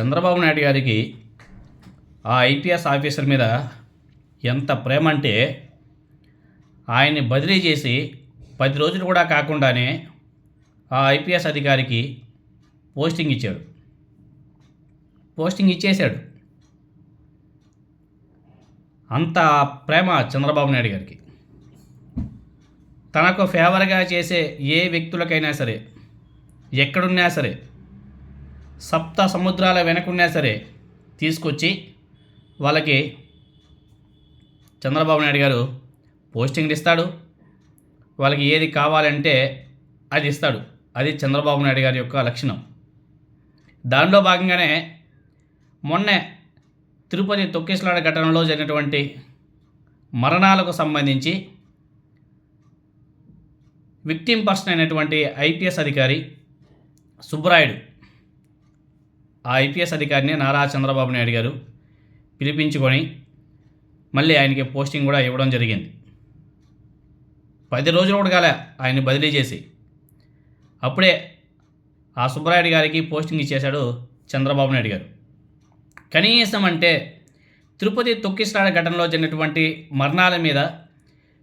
చంద్రబాబు నాయుడు గారికి ఆ IPS officer మీద ఎంత ప్రేమ అంటే ఆయన్ని బదిలీ చేసి పది రోజులు కూడా కాకుండానే ఆ ఐపీఎస్ అధికారికి పోస్టింగ్ ఇచ్చాడు. పోస్టింగ్ ఇచ్చేశాడు. అంత ప్రేమ చంద్రబాబు నాయుడు గారికి. తనకు ఫేవర్గా చేసే ఏ వ్యక్తులకైనా సరే ఎక్కడున్నా సరే సప్త సముద్రాల వెనకున్నా సరే తీసుకొచ్చి వాళ్ళకి చంద్రబాబు నాయుడు గారు పోస్టింగ్లు ఇస్తాడు. వాళ్ళకి ఏది కావాలంటే అది ఇస్తాడు. అది చంద్రబాబు నాయుడు గారి యొక్క లక్షణం. దానిలో భాగంగానే మొన్నే తిరుపతి తొక్కిసలాడ ఘటనలో జరిగినటువంటి మరణాలకు సంబంధించి విక్టిమ్ పర్సన్ అయినటువంటి ఐపీఎస్ అధికారి సుబ్బరాయుడు ఆ ఐపీఎస్ అధికారిని నారా చంద్రబాబు నాయుడు గారు పిలిపించుకొని మళ్ళీ ఆయనకి పోస్టింగ్ కూడా ఇవ్వడం జరిగింది. పది రోజులు కూడా కాలే ఆయన్ని బదిలీ చేసి. అప్పుడే ఆ సుబ్బరాయుడు గారికి పోస్టింగ్ ఇచ్చేశాడు చంద్రబాబు నాయుడు గారు. కనీసం అంటే తిరుపతి తొక్కిసలాడ ఘటనలో జరిగినటువంటి మరణాల మీద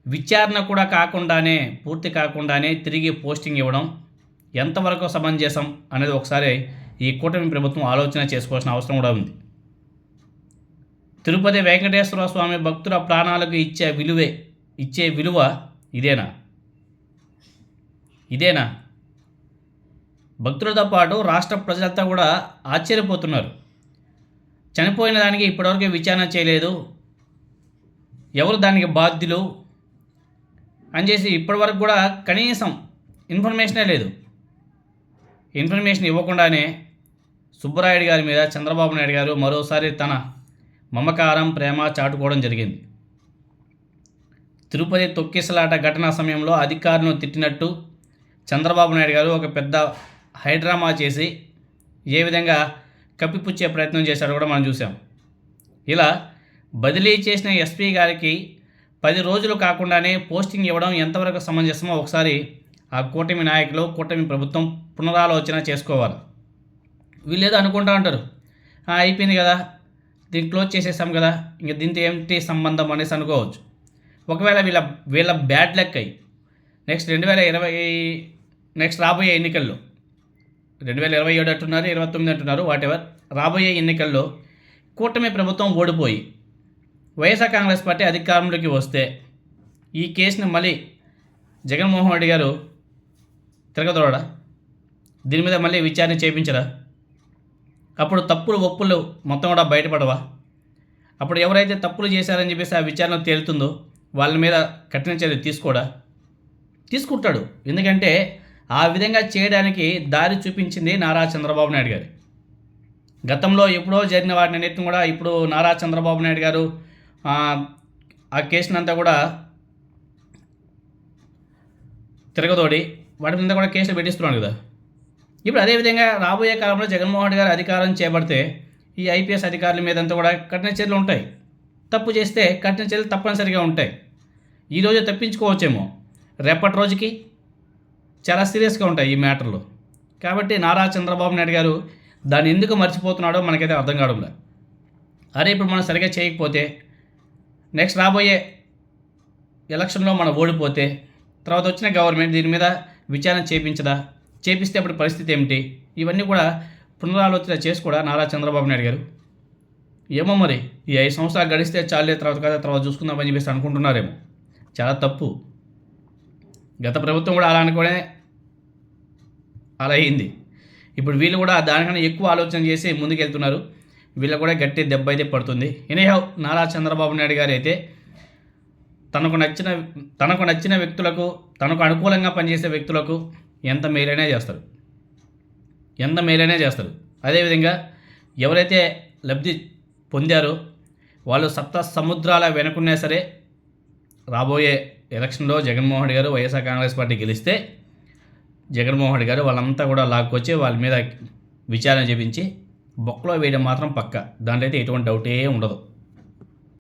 విచారణ కూడా కాకుండానే పూర్తి కాకుండానే తిరిగి పోస్టింగ్ ఇవ్వడం ఎంతవరకు సమంజసం అనేది ఒకసారి ఈ కూటమి ప్రభుత్వం ఆలోచన చేసుకోవాల్సిన అవసరం కూడా ఉంది. తిరుపతి వెంకటేశ్వర స్వామి భక్తుల ప్రాణాలకు ఇచ్చే విలువే ఇచ్చే విలువ ఇదేనా? ఇదేనా? భక్తులతో పాటు రాష్ట్ర ప్రజలంతా కూడా ఆశ్చర్యపోతున్నారు. చనిపోయిన దానికి ఇప్పటివరకు విచారణ చేయలేదు. ఎవరు దానికి బాధ్యులు? అని చేసి ఇప్పటివరకు కూడా కనీసం ఇన్ఫర్మేషనే లేదు. ఇన్ఫర్మేషన్ ఇవ్వకుండానే సుబ్బరాయుడు గారి మీద చంద్రబాబు నాయుడు గారు మరోసారి తన మమకారం ప్రేమ చాటుకోవడం జరిగింది. తిరుపతి తొక్కిసలాట ఘటన సమయంలో అధికారులను తిట్టినట్టు చంద్రబాబు నాయుడు గారు ఒక పెద్ద హైడ్రామా చేసి ఏ విధంగా కప్పిపుచ్చే ప్రయత్నం చేశారో కూడా మనం చూసాం ఇలా బదిలీ చేసిన ఎస్పీ గారికి పది రోజులు కాకుండానే పోస్టింగ్ ఇవ్వడం ఎంతవరకు సమంజసమో ఒకసారి ఆ కూటమి నాయకులు కూటమి ప్రభుత్వం పునరాలోచన చేసుకోవాలి. వీళ్ళేదో అనుకుంటా ఉంటారు. అయిపోయింది కదా. దీన్ని క్లోజ్ చేసేసాం కదా. ఇంకా దీంతో ఏంటి సంబంధం అనేసి అనుకోవచ్చు. ఒకవేళ వీళ్ళ వీళ్ళ బ్యాడ్ లెక్ అయ్యి నెక్స్ట్ రెండు వేల ఇరవై నెక్స్ట్ రాబోయే ఎన్నికల్లో రెండు వేల ఇరవై ఏడు అంటున్నారు ఇరవై తొమ్మిది అంటున్నారు వాటెవర్ రాబోయే ఎన్నికల్లో కూటమి ప్రభుత్వం ఓడిపోయి వైఎస్ఆర్ కాంగ్రెస్ పార్టీ అధికారంలోకి వస్తే ఈ కేసుని మళ్ళీ జగన్మోహన్ రెడ్డి గారు తిరగదోడా? దీని మీద మళ్ళీ విచారణ చేయించరా అప్పుడు తప్పులు ఒప్పులు మొత్తం కూడా బయటపడవా? అప్పుడు ఎవరైతే తప్పులు చేశారని చెప్పేసి ఆ విచారణ తేలుతుందో వాళ్ళ మీద కఠిన చర్య తీసుకోడా? తీసుకుంటాడు. ఎందుకంటే ఆ విధంగా చేయడానికి దారి చూపించింది నారా చంద్రబాబు నాయుడు గారు. గతంలో ఎప్పుడో జరిగిన వాటిని అన్నిటిని కూడా ఇప్పుడు నారా చంద్రబాబు నాయుడు గారు ఆ, ఆ కేసునంతా కూడా తిరగదోడి వాటి మీద కూడా కేసులు పెట్టిస్తున్నాడు కదా. ఇప్పుడు అదేవిధంగా రాబోయే కాలంలో జగన్మోహన్ రెడ్డి గారు అధికారం చేపడితే ఈ ఐపీఎస్ అధికారుల మీద అంతా కూడా కఠిన చర్యలు ఉంటాయి. తప్పు చేస్తే కఠిన చర్యలు తప్పనిసరిగా ఉంటాయి. ఈరోజు తప్పించుకోవచ్చేమో. రేపటి రోజుకి చాలా సీరియస్గా ఉంటాయి ఈ మ్యాటర్లు. కాబట్టి నారా చంద్రబాబు నాయుడు గారు దాన్ని ఎందుకు మర్చిపోతున్నాడో మనకైతే అర్థం కావడంలే అరే ఇప్పుడు మనం సరిగా చేయకపోతే నెక్స్ట్ రాబోయే ఎలక్షన్లో మనం ఓడిపోతే తర్వాత వచ్చిన గవర్నమెంట్ దీని మీద విచారణ చేపించదా? చేపిస్తే అప్పుడు పరిస్థితి ఏమిటి? ఇవన్నీ కూడా పునరాలోచన చేసి కూడా నారా చంద్రబాబు నాయుడు గారు. ఏమో మరి ఈ ఐదు సంవత్సరాలు గడిస్తే చాలే తర్వాత కదా తర్వాత చూసుకుందామని చెప్పేసి అనుకుంటున్నారేమో. చాలా తప్పు. గత ప్రభుత్వం కూడా అలా అనుకోనే అలా అయింది. ఇప్పుడు వీళ్ళు కూడా దానికన్నా ఎక్కువ ఆలోచన చేసి ముందుకెళ్తున్నారు. వీళ్ళు కూడా గట్టి దెబ్బ అయితే పడుతుంది. ఎనీహౌ నారా చంద్రబాబు నాయుడు గారు అయితే తనకు నచ్చిన తనకు నచ్చిన వ్యక్తులకు తనకు అనుకూలంగా పనిచేసే వ్యక్తులకు ఎంత మేలైనా చేస్తారు. ఎంత మేలైనా చేస్తారు. అదేవిధంగా ఎవరైతే లబ్ధి పొందారో వాళ్ళు సప్త సముద్రాల వెనుకున్నా సరే రాబోయే ఎలక్షన్లో జగన్మోహన్ రెడ్డి గారు వైఎస్ఆర్ కాంగ్రెస్ పార్టీ గెలిస్తే జగన్మోహన్ రెడ్డి గారు వాళ్ళంతా కూడా లాక్కొచ్చి వాళ్ళ మీద విచారణ చేపించి బొక్కలో వేయడం మాత్రం పక్క. దాంట్లో అయితే ఎటువంటి డౌటే ఉండదు.